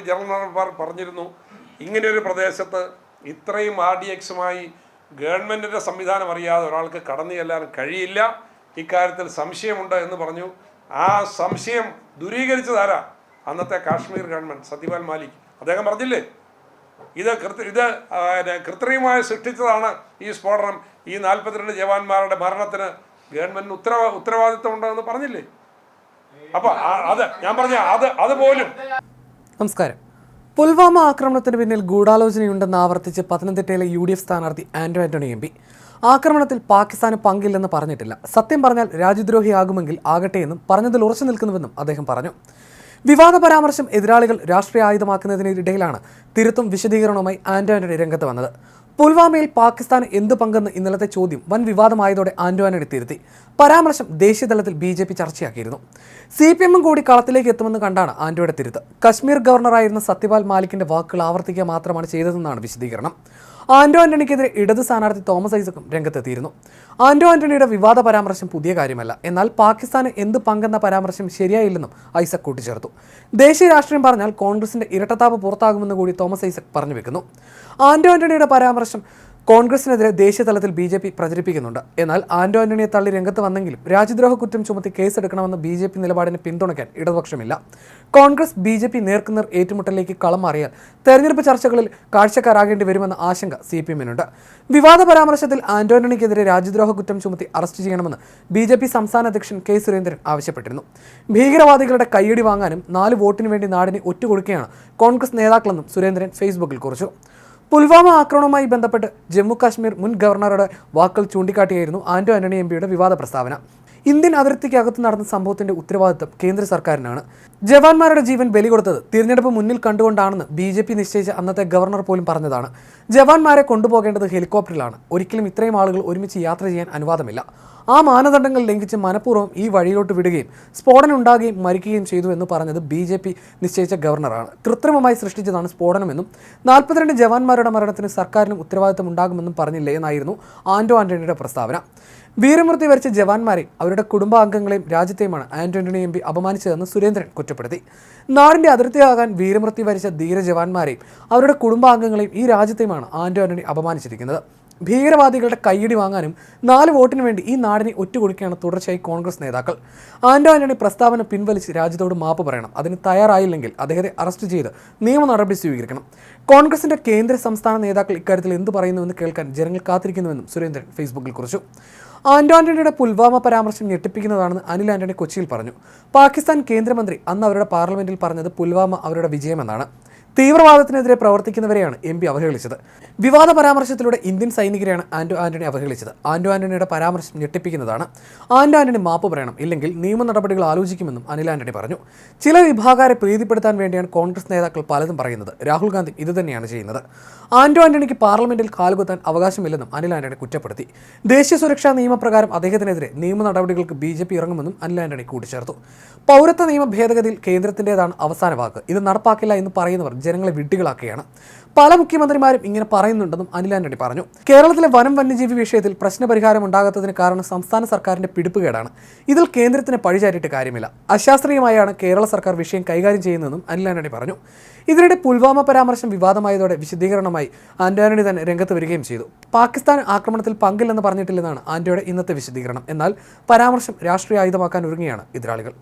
General Mar പറഞ്ഞിരുന്നു ഇങ്ങനെയൊരു പ്രദേശത്ത് ഇത്രയും ആർ ഡി എക്സുമായി ഗവൺമെന്റിന്റെ സംവിധാനം അറിയാതെ ഒരാൾക്ക് കടന്നു ചെല്ലാൻ കഴിയില്ല. ഇക്കാര്യത്തിൽ സംശയമുണ്ട് എന്ന് പറഞ്ഞു. ആ സംശയം ദൂരീകരിച്ചതാരാ അന്നത്തെ കാശ്മീർ ഗവൺമെന്റ് സത്യപാൽ മാലിക്. അദ്ദേഹം പറഞ്ഞില്ലേ? ഇത് കൃത്യ ഇത് കൃത്രിമമായി സൃഷ്ടിച്ചതാണ് ഈ സ്ഫോടനം. ഈ നാൽപ്പത്തിരണ്ട് ജവാന്മാരുടെ മരണത്തിന് ഗവൺമെന്റ് ഉത്തരവാ ഉത്തരവാദിത്വം ഉണ്ടെന്ന് പറഞ്ഞില്ലേ? അപ്പൊ ആ- അത് ഞാൻ പറഞ്ഞ അത് അതുപോലും നമസ്കാരം. പുൽവാമ ആക്രമണത്തിന് പിന്നിൽ ഗൂഢാലോചനയുണ്ടെന്ന് ആവർത്തിച്ച് പത്തനംതിട്ടയിലെ യു ഡി എഫ് സ്ഥാനാർത്ഥി ആന്റോ ആന്റണി എം പി. ആക്രമണത്തിൽ പാകിസ്ഥാന് പങ്കില്ലെന്ന് പറഞ്ഞിട്ടില്ല. സത്യം പറഞ്ഞാൽ രാജ്യദ്രോഹിയാകുമെങ്കിൽ ആകട്ടെ എന്നും പറഞ്ഞതിൽ ഉറച്ചു നിൽക്കുന്നുവെന്നും അദ്ദേഹം പറഞ്ഞു. വിവാദ പരാമർശം എതിരാളികൾ രാഷ്ട്രീയ ആയുധമാക്കുന്നതിനിടയിലാണ് തിരുത്തും വിശദീകരണവുമായി ആന്റോ ആന്റണി രംഗത്ത് വന്നത്. പുൽവാമയിൽ പാകിസ്ഥാൻ എന്ത് പങ്കെന്ന് ഇന്നലത്തെ ചോദ്യം വൻ വിവാദമായതോടെ ആന്റണി തിരുത്തി പരാമർശം ദേശീയതലത്തിൽ ബി ജെ പി ചർച്ചയാക്കിയിരുന്നു. സി പി എമ്മും കൂടി കളത്തിലേക്ക് എത്തുമെന്ന് കണ്ടാണ് ആൻഡോയുടെ തിരുത്ത്. കശ്മീർ ഗവർണറായിരുന്ന സത്യപാൽ മാലിക്കിന്റെ വാക്കുകൾ ആവർത്തിക്കുക മാത്രമാണ് ചെയ്തതെന്നാണ് വിശദീകരണം. ആന്റോ ആന്റണിക്കെതിരെ ഇടത് സ്ഥാനാർത്ഥി തോമസ് ഐസക്കും രംഗത്തെത്തിയിരുന്നു. ആന്റോ ആന്റണിയുടെ വിവാദ പരാമർശം പുതിയ കാര്യമല്ല. എന്നാൽ പാകിസ്ഥാന് എന്ത് പങ്കെന്ന പരാമർശം ശരിയായില്ലെന്നും ഐസക് കൂട്ടിച്ചേർത്തു. ദേശീയ രാഷ്ട്രീയം പറഞ്ഞാൽ കോൺഗ്രസിന്റെ ഇരട്ടത്താപ്പ് പുറത്താകുമെന്ന് കൂടി തോമസ് ഐസക് പറഞ്ഞു വെക്കുന്നു. ആന്റോ ആന്റണിയുടെ പരാമർശം കോൺഗ്രസിനെതിരെ ദേശീയതലത്തിൽ ബി ജെ പി പ്രചരിപ്പിക്കുന്നുണ്ട്. എന്നാൽ ആന്റോ ആന്റണിയെ തള്ളി രംഗത്ത് വന്നെങ്കിലും രാജ്യദ്രോഹ കുറ്റം ചുമത്തി കേസെടുക്കണമെന്ന ബി ജെ പി നിലപാടിനെ പിന്തുണയ്ക്കാൻ ഇടതുപക്ഷമില്ല. കോൺഗ്രസ് ബി ജെ പി നേർക്കുനേർ ഏറ്റുമുട്ടലിലേക്ക് കളം മാറിയാൽ തെരഞ്ഞെടുപ്പ് ചർച്ചകളിൽ കാഴ്ചക്കാരാകേണ്ടി വരുമെന്ന ആശങ്ക സി പി എമ്മിനുണ്ട്. വിവാദ പരാമർശത്തിൽ ആന്റോ ആന്റണിക്കെതിരെ രാജ്യദ്രോഹ കുറ്റം ചുമത്തി അറസ്റ്റ് ചെയ്യണമെന്ന് ബി ജെ പി സംസ്ഥാന അധ്യക്ഷൻ കെ സുരേന്ദ്രൻ ആവശ്യപ്പെട്ടിരുന്നു. ഭീകരവാദികളുടെ കൈയടി വാങ്ങാനും നാല് വോട്ടിന് വേണ്ടി നാടിനെ ഒറ്റുകൊടുക്കുകയാണ് കോൺഗ്രസ് നേതാക്കളെന്നും സുരേന്ദ്രൻ ഫേസ്ബുക്കിൽ കുറിച്ചു. പുൽവാമ ആക്രമണവുമായി ബന്ധപ്പെട്ട് ജമ്മു കാശ്മീർ മുൻ ഗവർണറുടെ വാക്കുകൾ ചൂണ്ടിക്കാട്ടിയായിരുന്നു ആന്റോ ആന്റണി എം പിയുടെ വിവാദ പ്രസ്താവന. ഇന്ത്യൻ അതിർത്തിക്കകത്ത് നടന്ന സംഭവത്തിന്റെ ഉത്തരവാദിത്തം കേന്ദ്ര സർക്കാരിനാണ്. ജവാന്മാരുടെ ജീവൻ ബലി കൊടുത്തത് തിരഞ്ഞെടുപ്പ് മുന്നിൽ കണ്ടുകൊണ്ടാണെന്ന് ബി ജെ പി നിശ്ചയിച്ച അന്നത്തെ ഗവർണർ പോലും പറഞ്ഞതാണ്. ജവാന്മാരെ കൊണ്ടുപോകേണ്ടത് ഹെലികോപ്റ്ററിലാണ്. ഒരിക്കലും ഇത്രയും ആളുകൾ ഒരുമിച്ച് യാത്ര ചെയ്യാൻ അനുവാദമില്ല. ആ മാനദണ്ഡങ്ങൾ ലംഘിച്ച് മനഃപൂർവം ഈ വഴിയിലോട്ട് വിടുകയും സ്ഫോടനം ഉണ്ടാകുകയും മരിക്കുകയും ചെയ്തു എന്ന് പറഞ്ഞത് ബി ജെ പി നിശ്ചയിച്ച ഗവർണറാണ്. കൃത്രിമമായി സൃഷ്ടിച്ചതാണ് സ്ഫോടനമെന്നും നാൽപ്പത്തിരണ്ട് ജവാന്മാരുടെ മരണത്തിന് സർക്കാരിനും ഉത്തരവാദിത്തം ഉണ്ടാകുമെന്നും പറഞ്ഞില്ലേ എന്നായിരുന്നു ആന്റോ ആന്റണിയുടെ പ്രസ്താവന. വീരമൃത്യു വരിച്ച ജവാന്മാരെയും അവരുടെ കുടുംബാംഗങ്ങളെയും രാജ്യത്തെയുമാണ് ആന്റണി എം പി അപമാനിച്ചതെന്ന് സുരേന്ദ്രൻ കുറ്റപ്പെടുത്തി. നാടിന്റെ അതിർത്തിയാകാൻ വീരമൃത്യു വരിച്ച ധീരജവാന്മാരെയും അവരുടെ കുടുംബാംഗങ്ങളെയും ഈ രാജ്യത്തെയുമാണ് ആന്റോ ആന്റണി അപമാനിച്ചിരിക്കുന്നത്. ഭീകരവാദികളുടെ കൈയടി വാങ്ങാനും നാല് വോട്ടിന് വേണ്ടി ഈ നാടിനെ ഒറ്റുകൊടുക്കുകയാണ് തുടർച്ചയായി കോൺഗ്രസ് നേതാക്കൾ. ആന്റോ ആന്റണി പ്രസ്താവന പിൻവലിച്ച് രാജ്യത്തോട് മാപ്പ് പറയണം. അതിന് തയ്യാറായില്ലെങ്കിൽ അദ്ദേഹത്തെ അറസ്റ്റ് ചെയ്ത് നിയമ നടപടി സ്വീകരിക്കണം. കോൺഗ്രസിന്റെ കേന്ദ്ര സംസ്ഥാന നേതാക്കൾ ഇക്കാര്യത്തിൽ എന്ത് പറയുന്നുവെന്ന് കേൾക്കാൻ ജനങ്ങൾ കാത്തിരിക്കുന്നുവെന്നും സുരേന്ദ്രൻ ഫേസ്ബുക്കിൽ കുറിച്ചു. ആന്റോ ആന്റണിയുടെ പുൽവാമ പരാമർശം ഞെട്ടിപ്പിക്കുന്നതാണെന്ന് അനിൽ ആന്റണി കൊച്ചിയിൽ പറഞ്ഞു. പാകിസ്ഥാൻ കേന്ദ്രമന്ത്രി അന്ന് അവരുടെ പാർലമെന്റിൽ പറഞ്ഞത് പുൽവാമ അവരുടെ വിജയമെന്നാണ്. തീവ്രവാദത്തിനെതിരെ പ്രവർത്തിക്കുന്നവരെയാണ് എം പി അവഹേളിച്ചത്. വിവാദ പരാമർശത്തിലൂടെ ഇന്ത്യൻ സൈനികരെയാണ് ആന്റോ ആന്റണി അവഹേളിച്ചത്. ആന്റോ ആന്റണിയുടെ പരാമർശം ഞെട്ടിപ്പിക്കുന്നതാണ്. ആന്റോ ആന്റണി മാപ്പ് പറയണം. ഇല്ലെങ്കിൽ നിയമ നടപടികൾ ആലോചിക്കുമെന്നും അനിൽ ആന്റണി പറഞ്ഞു. ചില വിഭാഗക്കാരെ പ്രീതിപ്പെടുത്താൻ വേണ്ടിയാണ് കോൺഗ്രസ് നേതാക്കൾ പലതും പറയുന്നത്. രാഹുൽ ഗാന്ധി ഇതുതന്നെയാണ് ചെയ്യുന്നത്. ആന്റോ ആന്റണിക്ക് പാർലമെന്റിൽ കാലുകുത്താൻ അവകാശമില്ലെന്നും അനിൽ ആന്റണി കുറ്റപ്പെടുത്തി. ദേശീയ സുരക്ഷാ നിയമപ്രകാരം അദ്ദേഹത്തിനെതിരെ നിയമ നടപടികൾക്ക് ബി ജെ പി ഇറങ്ങുമെന്നും അനിൽ ആന്റണി കൂട്ടിച്ചേർത്തു. പൗരത്വ നിയമ ഭേദഗതിയിൽ കേന്ദ്രത്തിന്റെതാണ് അവസാന വാക്ക്. ഇത് നടപ്പാക്കില്ല എന്ന് പറയുന്നവർ ജനങ്ങളെ വിഡ്ഢികളാക്കുകയാണ്. പല മുഖ്യമന്ത്രിമാരും ഇങ്ങനെ പറയുന്നുണ്ടെന്നും അനിൽ ആന്റണി പറഞ്ഞു. കേരളത്തിലെ വനം വന്യജീവി വിഷയത്തിൽ പ്രശ്നപരിഹാരം ഉണ്ടാകാത്തതിന് കാരണം സംസ്ഥാന സർക്കാരിന്റെ പിടിപ്പുകേടാണ് ഇതിൽ കേന്ദ്രത്തിന് പഴിചാരിയിട്ട് കാര്യമില്ല. അശാസ്ത്രീയമായാണ് കേരള സർക്കാർ വിഷയം കൈകാര്യം ചെയ്യുന്നതെന്നും അനിൽ ആന്റണി പറഞ്ഞു. ഇതിനിടെ പുൽവാമ പരാമർശം വിവാദമായതോടെ വിശദീകരണമായി ആന്റണി തന്നെ രംഗത്ത് വരികയും ചെയ്തു. പാകിസ്ഥാൻ ആക്രമണത്തിൽ പങ്കില്ലെന്ന് പറഞ്ഞിട്ടില്ലെന്നാണ് ആന്റോയുടെ ഇന്നത്തെ വിശദീകരണം. എന്നാൽ പരാമർശം രാഷ്ട്രീയ ആയുധമാക്കാൻ ഒരുങ്ങിയാണ് എതിരാളികൾ.